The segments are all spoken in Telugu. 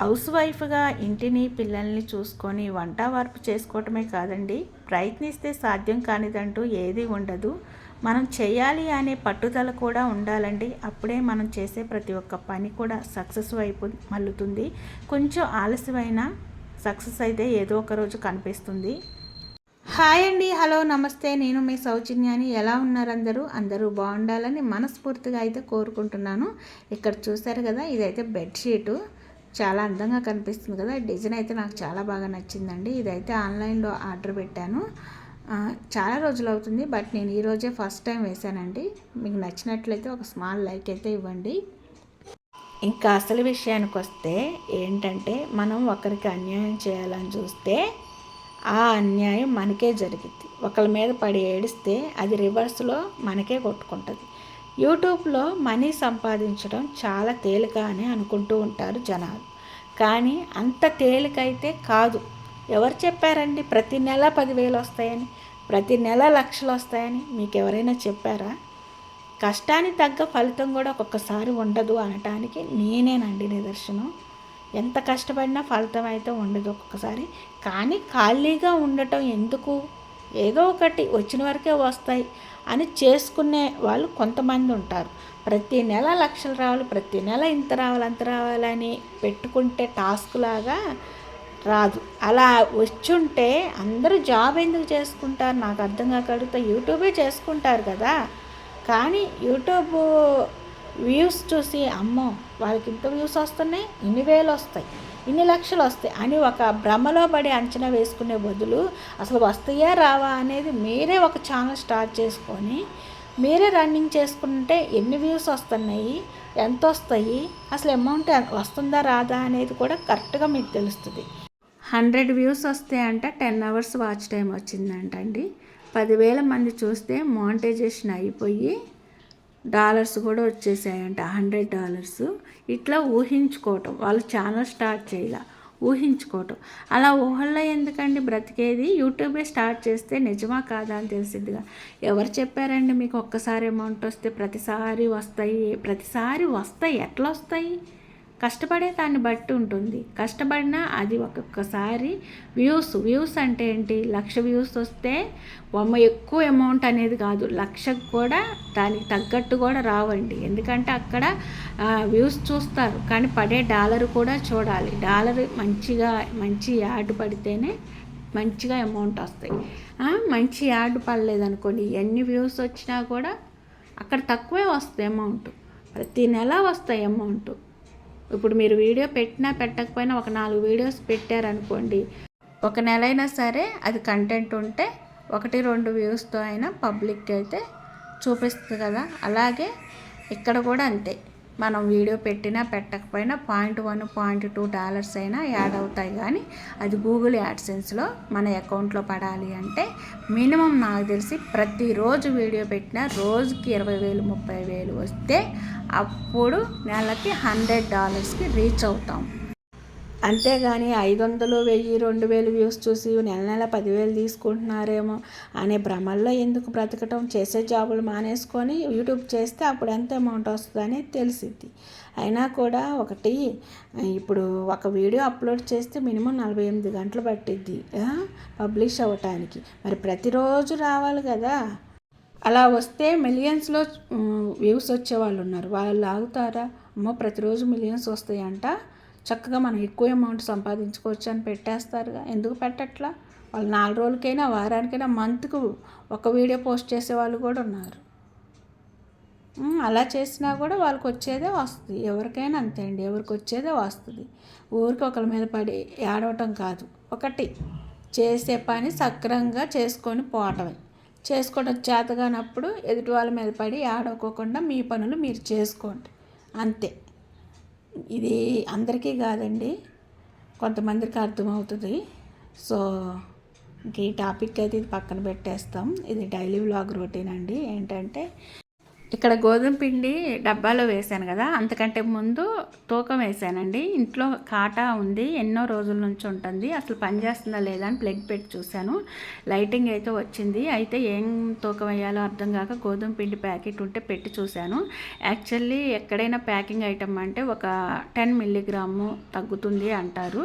హౌస్ వైఫ్గా ఇంటిని పిల్లల్ని చూసుకొని వంట వార్పు చేసుకోవటమే కాదండి. ప్రయత్నిస్తే సాధ్యం కానిదంటూ ఏది ఉండదు. మనం చేయాలి అనే పట్టుదల కూడా ఉండాలండి. అప్పుడే మనం చేసే ప్రతి ఒక్క పని కూడా సక్సెస్ వైపు మల్లుతుంది కొంచెం ఆలస్యమైన సక్సెస్ అయితే ఏదో ఒక రోజు కనిపిస్తుంది. హాయ్ అండి. హలో నమస్తే. నేను మీ సౌజన్యాని. ఎలా ఉన్నారు అందరూ? అందరూ బాగుండాలని మనస్ఫూర్తిగా అయితే కోరుకుంటున్నాను. ఇక్కడ చూసారు కదా ఇదైతే బెడ్షీటు. చాలా అందంగా కనిపిస్తుంది కదా. డిజైన్ అయితే నాకు చాలా బాగా నచ్చిందండి. ఇదైతే ఆన్లైన్లో ఆర్డర్ పెట్టాను. చాలా రోజులు అవుతుంది బట్ నేను ఈరోజే ఫస్ట్ టైం వేశానండి మీకు నచ్చినట్లయితే ఒక స్మాల్ లైక్ అయితే ఇవ్వండి. ఇంకా అసలు విషయానికి వస్తే ఏంటంటే మనం ఒకరికి అన్యాయం చేయాలని చూస్తే ఆ అన్యాయం మనకే జరిగింది ఒకరి మీద పడి ఏడిస్తే అది రివర్స్లో మనకే కొట్టుకుంటుంది. యూట్యూబ్లో మనీ సంపాదించడం చాలా తేలిక అని అనుకుంటూ ఉంటారు జనాలు. కానీ అంత తేలికైతే కాదు. ఎవరు చెప్పారండి? ప్రతి నెల పదివేలు వస్తాయని ప్రతి నెల లక్షలు వస్తాయని మీకు ఎవరైనా చెప్పారా? కష్టానికి తగ్గ ఫలితం కూడా ఒక్కొక్కసారి ఉండదు అనటానికి నేనేనండి నిదర్శనం. ఎంత కష్టపడినా ఫలితం అయితే ఉండదు ఒక్కొక్కసారి. కానీ ఖాళీగా ఉండటం ఎందుకు? ఏదో ఒకటి వచ్చిన వరకే వస్తాయి. అని చేసుకునే వాళ్ళు కొంతమంది ఉంటారు. ప్రతి నెల లక్షలు రావాలి ప్రతి నెల ఇంత రావాలి అంత రావాలని పెట్టుకుంటే టాస్క్ లాగా రాదు. అలా వచ్చుంటే అందరూ జాబ్ ఎందుకు చేసుకుంటారు? నాకు అర్థం కాకడితే యూట్యూబే చేసుకుంటారు కదా. కానీ యూట్యూబ్ వ్యూస్ చూసి అమ్మో వాళ్ళకి ఇంత వ్యూస్ వస్తున్నాయి ఇన్ని వేలు వస్తాయి ఇన్ని లక్షలు వస్తాయి అని ఒక భ్రమలో పడి అంచనా వేసుకునే బదులు అసలు వస్తాయా రావా అనేది మీరే ఒక ఛానల్ స్టార్ట్ చేసుకొని మీరే రన్నింగ్ చేసుకుంటే ఎన్ని వ్యూస్ వస్తున్నాయి ఎంత వస్తాయి అసలు అమౌంట్ వస్తుందా రాదా అనేది కూడా కరెక్ట్గా మీకు తెలుస్తుంది. హండ్రెడ్ వ్యూస్ వస్తే అంట టెన్ అవర్స్ వాచ్ టైం వచ్చిందంట అండి పదివేల మంది చూస్తే మానిటైజేషన్ అయిపోయి డాలర్స్ కూడా వచ్చేసాయంట హండ్రెడ్ డాలర్స్. ఇట్లా ఊహించుకోవటం వాళ్ళు ఛానల్ స్టార్ట్ చేయాల ఊహించుకోవటం. అలా ఊహల్లో ఎందుకండి బ్రతికేది? యూట్యూబే స్టార్ట్ చేస్తే నిజమా కాదా అని తెలిసిందిగా. ఎవరు చెప్పారండి మీకు ఒక్కసారి అమౌంట్ వస్తే ప్రతిసారి వస్తాయి ప్రతిసారి వస్తాయి ఎట్లా వస్తాయి? కష్టపడే దాన్ని బట్టి ఉంటుంది. కష్టపడినా అది ఒక్కొక్కసారి వ్యూస్. వ్యూస్ అంటే ఏంటి? లక్ష వ్యూస్ వస్తే బొమ్మ ఎక్కువ అమౌంట్ అనేది కాదు. లక్షకు కూడా దానికి తగ్గట్టు కూడా రావండి. ఎందుకంటే అక్కడ వ్యూస్ చూస్తారు. కానీ పడే డాలర్ కూడా చూడాలి. డాలర్ మంచిగా మంచి యాడ్ పడితేనే మంచిగా అమౌంట్ వస్తాయి. మంచి యాడ్ పడలేదనుకోండి ఎన్ని వ్యూస్ వచ్చినా కూడా అక్కడ తక్కువే వస్తాయి అమౌంట్. ప్రతి నెల వస్తాయి అమౌంట్. ఇప్పుడు మీరు వీడియో పెట్టినా పెట్టకపోయినా ఒక నాలుగు వీడియోస్ పెట్టారనుకోండి ఒక నెల అయినా సరే అది కంటెంట్ ఉంటే ఒకటి రెండు వ్యూస్తో అయినా పబ్లిక్ అయితే చూపిస్తుంది కదా. అలాగే ఇక్కడ కూడా అంతే. మనం వీడియో పెట్టినా పెట్టకపోయినా point one point two dollars అయినా యాడ్ అవుతాయి. కానీ అది గూగుల్ యాడ్సెన్స్లో మన అకౌంట్లో పడాలి అంటే మినిమం నాకు తెలిసి ప్రతిరోజు వీడియో పెట్టినా రోజుకి ఇరవై వేలు ముప్పై వేలు వస్తే అప్పుడు నెలకి హండ్రెడ్ డాలర్స్కి రీచ్ అవుతాం. అంతేగాని ఐదు వందలు వెయ్యి రెండు వేలు వ్యూస్ చూసి నెల నెల పదివేలు తీసుకుంటున్నారేమో అనే భ్రమల్లో ఎందుకు బ్రతకటం? చేసే జాబులు మానేసుకొని యూట్యూబ్ చేస్తే అప్పుడు ఎంత అమౌంట్ వస్తుందని తెలిసిద్ది. అయినా కూడా ఒకటి ఇప్పుడు ఒక వీడియో అప్లోడ్ చేస్తే మినిమం నలభై ఎనిమిది గంటలు పట్టిద్ది పబ్లిష్ అవ్వటానికి. మరి ప్రతిరోజు రావాలి కదా? అలా వస్తే మిలియన్స్లో వ్యూస్ వచ్చే వాళ్ళు ఉన్నారు వాళ్ళు ఆగుతారా అమ్మో ప్రతిరోజు మిలియన్స్ వస్తాయంట. చక్కగా మనం ఎక్కువ అమౌంట్ సంపాదించుకోవచ్చు అని పెట్టేస్తారుగా. ఎందుకు పెట్టట్లా? వాళ్ళు నాలుగు రోజులకైనా వారానికైనా మంత్కు ఒక వీడియో పోస్ట్ చేసే వాళ్ళు కూడా ఉన్నారు. అలా చేసినా కూడా వాళ్ళకి వచ్చేదే వస్తుంది. ఎవరికైనా అంతే అండి. ఎవరికి వచ్చేదే వస్తుంది. ఊరికి ఒకరి మీద పడి ఏడవటం కాదు. ఒకటి చేసే పని సక్రంగా చేసుకొని పోవటమే. చేసుకోవడం చేతగానప్పుడు ఎదుటి వాళ్ళ మీద పడి ఆడుకోకుండా మీ పనులు మీరు చేసుకోండి. అంతే. ఇది అందరికీ కాదండి కొంతమందికి అర్థమవుతుంది. సో ఇంక ఈ టాపిక్ అయితే ఇది పక్కన పెట్టేస్తాం. ఇది డైలీ వ్లాగ్ రొటీన్ అండి. ఏంటంటే ఇక్కడ గోధుమ పిండి డబ్బాలో వేసాను కదా అంతకంటే ముందు తూకం వేసానండి ఇంట్లో కాటా ఉంది ఎన్నో రోజుల నుంచి ఉంటుంది. అసలు పనిచేస్తుందా లేదా అని ప్లగ్ పెట్టి చూశాను. లైటింగ్ అయితే వచ్చింది. అయితే ఏం తూకం వేయాలో అర్థం కాక గోధుమ పిండి ప్యాకెట్ ఉంటే పెట్టి చూశాను. యాక్చువల్లీ ఎక్కడైనా ప్యాకింగ్ ఐటమ్ అంటే ఒక టెన్ మిల్లీగ్రాము తగ్గుతుంది అంటారు.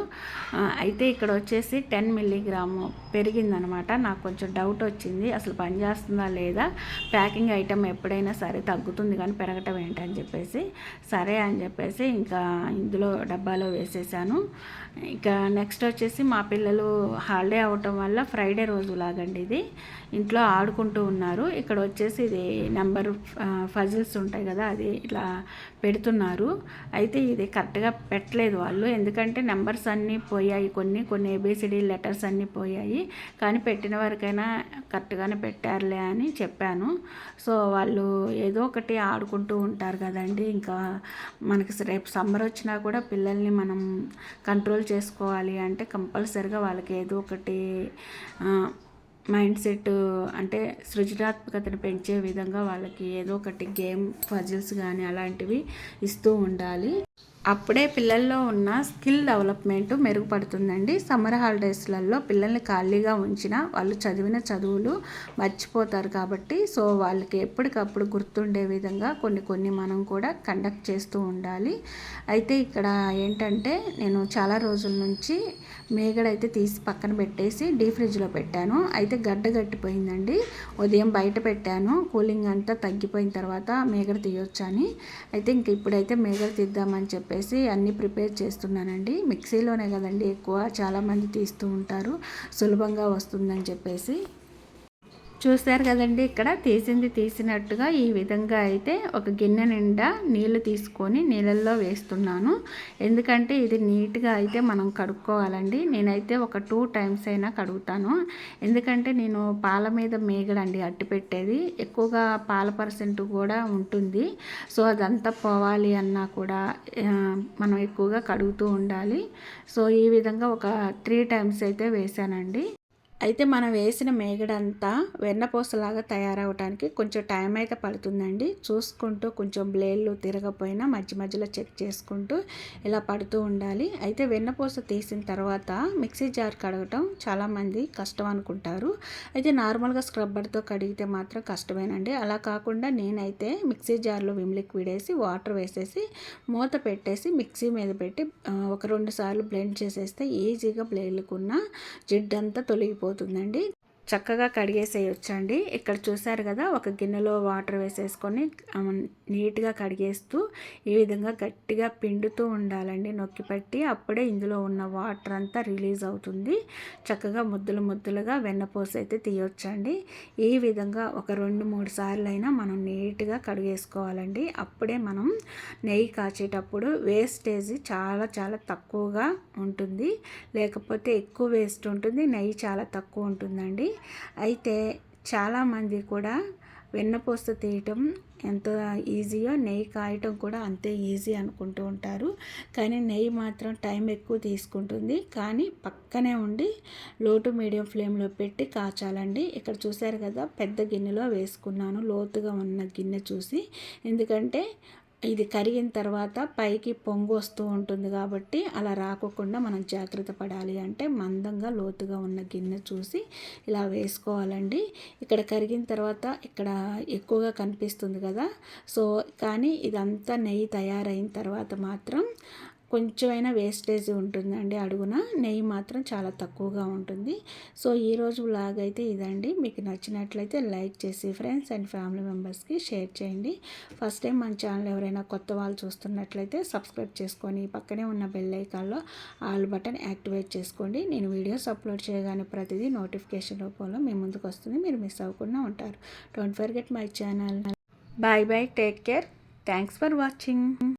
అయితే ఇక్కడ వచ్చేసి టెన్ మిల్లీగ్రాము పెరిగిందనమాట. నాకు కొంచెం డౌట్ వచ్చింది అసలు పనిచేస్తుందా లేదా? ప్యాకింగ్ ఐటమ్ ఎప్పుడైనా సరే సరే తగ్గుతుంది కానీ పెరగటం ఏంటని చెప్పేసి సరే అని చెప్పేసి ఇంకా ఇందులో డబ్బాలో వేసేసాను. ఇంకా నెక్స్ట్ వచ్చేసి మా పిల్లలు హాలిడే అవటం వల్ల ఫ్రైడే రోజు లాగండి ఇది. ఇంట్లో ఆడుకుంటూ ఉన్నారు. ఇక్కడ వచ్చేసి ఇది నెంబర్ ఫజిల్స్ ఉంటాయి కదా అది ఇట్లా పెడుతున్నారు. అయితే ఇది కరెక్ట్గా పెట్టలేదు వాళ్ళు. ఎందుకంటే నెంబర్స్ అన్నీ పోయాయి కొన్ని కొన్ని ఏబిసిడి లెటర్స్ అన్నీ పోయాయి. కానీ పెట్టిన వరకైనా కరెక్ట్గానే పెట్టారులే అని చెప్పాను. సో వాళ్ళు ఏదో ఒకటి ఆడుకుంటూ ఉంటారు కదండి. ఇంకా మనకి రేపు సమ్మర్ వచ్చినా కూడా పిల్లల్ని మనం కంట్రోల్ చేసుకోవాలి అంటే కంపల్సరిగా వాళ్ళకి ఏదో ఒకటి మైండ్ సెట్ అంటే సృజనాత్మకతను పెంచే విధంగా వాళ్ళకి ఏదో ఒకటి గేమ్ ఫజిల్స్ కానీ అలాంటివి ఇస్తూ ఉండాలి. అప్పుడే పిల్లల్లో ఉన్న స్కిల్ డెవలప్మెంట్ మెరుగుపడుతుందండి. సమ్మర్ హాలిడేస్లలో పిల్లల్ని ఖాళీగా ఉంచిన వాళ్ళు చదివిన చదువులు మర్చిపోతారు కాబట్టి సో వాళ్ళకి ఎప్పటికప్పుడు గుర్తుండే విధంగా కొన్ని కొన్ని మనం కూడా కండక్ట్ చేస్తూ ఉండాలి. అయితే ఇక్కడ ఏంటంటే నేను చాలా రోజుల నుంచి మేగడైతే తీసి పక్కన పెట్టేసి డీ ఫ్రిడ్జ్లో పెట్టాను. అయితే గడ్డ గట్టిపోయిందండి. ఉదయం బయట పెట్టాను. కూలింగ్ అంతా తగ్గిపోయిన తర్వాత మేగడ తీయొచ్చని. అయితే ఇంక ఇప్పుడైతే మేగడ తీద్దామని చెప్పి చెప్పేసి అన్నీ ప్రిపేర్ చేస్తున్నానండి. మిక్సీలోనే కదండి ఎక్కువ చాలామంది తీస్తూ ఉంటారు. సులభంగా వస్తుందని చెప్పేసి చూస్తారు కదండి ఇక్కడ తీసింది తీసినట్టుగా ఈ విధంగా అయితే ఒక గిన్నె నిండా నీళ్ళు తీసుకొని నీళ్ళల్లో వేస్తున్నాను. ఎందుకంటే ఇది నీట్గా అయితే మనం కడుక్కోవాలండి. నేనైతే ఒక టూ టైమ్స్ అయినా కడుగుతాను. ఎందుకంటే నేను పాల మీద మేగడండి అట్టి పెట్టేది. ఎక్కువగా పాల పర్సెంట్ కూడా ఉంటుంది. సో అదంతా పోవాలి అన్నా కూడా మనం ఎక్కువగా కడుగుతూ ఉండాలి. సో ఈ విధంగా ఒక త్రీ టైమ్స్ అయితే వేసానండి అయితే మనం వేసిన మేగడంతా వెన్నపూసలాగా తయారవడానికి కొంచెం టైం అయితే పడుతుందండి. చూసుకుంటూ కొంచెం బ్లేడ్లు తిరగపోయినా మధ్య మధ్యలో చెక్ చేసుకుంటూ ఇలా పడుతూ ఉండాలి. అయితే వెన్నపూస తీసిన తర్వాత మిక్సీ జార్ కడగటం చాలామంది కష్టం అనుకుంటారు. అయితే నార్మల్గా స్క్రబ్బర్తో కడిగితే మాత్రం కష్టమేనండి. అలా కాకుండా నేనైతే మిక్సీ జార్లో విమ్ లిక్విడ్ వేసి వాటర్ వేసేసి మూత పెట్టేసి మిక్సీ మీద పెట్టి ఒక రెండు సార్లు బ్లెండ్ చేసేస్తే ఈజీగా బ్లేడ్లకున్న జిడ్డంతా తొలగిపోతుంది. అవుతుందండి చక్కగా కడిగేసేయొచ్చండి. ఇక్కడ చూసారు కదా ఒక గిన్నెలో వాటర్ వేసేసుకొని నీట్గా కడిగేస్తూ ఈ విధంగా గట్టిగా పిండుతూ ఉండాలండి. నొక్కి పట్టి అప్పుడే ఇందులో ఉన్న వాటర్ అంతా రిలీజ్ అవుతుంది. చక్కగా ముద్దులు ముద్దులుగా వెన్నపూస అయితే తీయొచ్చండి. ఈ విధంగా ఒక రెండు మూడు సార్లు అయినా మనం నీట్గా కడిగేసుకోవాలండి. అప్పుడే మనం నెయ్యి కాచేటప్పుడు వేస్టేజ్ చాలా చాలా తక్కువగా ఉంటుంది. లేకపోతే ఎక్కువ వేస్ట్ ఉంటుంది నెయ్యి చాలా తక్కువ ఉంటుందండి. అయితే చాలామంది కూడా వెన్నపూస తీయటం ఎంత ఈజీయో నెయ్యి కాయటం కూడా అంతే ఈజీ అనుకుంటూ ఉంటారు. కానీ నెయ్యి మాత్రం టైం ఎక్కువ తీసుకుంటుంది. కానీ పక్కనే ఉండి లోటు మీడియం ఫ్లేమ్లో పెట్టి కాచాలండి. ఇక్కడ చూసారు కదా పెద్ద గిన్నెలో వేసుకున్నాను లోతుగా ఉన్న గిన్నె చూసి. ఎందుకంటే ఇది కరిగిన తర్వాత పైకి పొంగు వస్తూ ఉంటుంది కాబట్టి అలా రాకోకుండా మనం జాగ్రత్త పడాలి అంటే మందంగా లోతుగా ఉన్న గిన్నె చూసి ఇలా వేసుకోవాలండి. ఇక్కడ కరిగిన తర్వాత ఇక్కడ ఎక్కువగా కనిపిస్తుంది కదా. సో కానీ ఇదంతా నెయ్యి తయారైన తర్వాత మాత్రం కొంచెమైనా వేస్టేజ్ ఉంటుందండి అడుగున. నెయ్యి మాత్రం చాలా తక్కువగా ఉంటుంది. సో ఈరోజు బ్లాగ్ అయితే ఇదండి. మీకు నచ్చినట్లయితే లైక్ చేసి ఫ్రెండ్స్ అండ్ ఫ్యామిలీ మెంబర్స్కి షేర్ చేయండి. ఫస్ట్ టైం మన ఛానల్ ఎవరైనా కొత్త వాళ్ళు చూస్తున్నట్లయితే సబ్స్క్రైబ్ చేసుకొని పక్కనే ఉన్న బెల్ ఐకాన్లో ఆల్ బటన్ యాక్టివేట్ చేసుకోండి. నేను వీడియోస్ అప్లోడ్ చేయగానే ప్రతిదీ నోటిఫికేషన్ రూపంలో మీ ముందుకు వస్తుంది. మీరు మిస్ అవ్వకుండా ఉంటారు. Don't forget my channel bye bye take care thanks for watching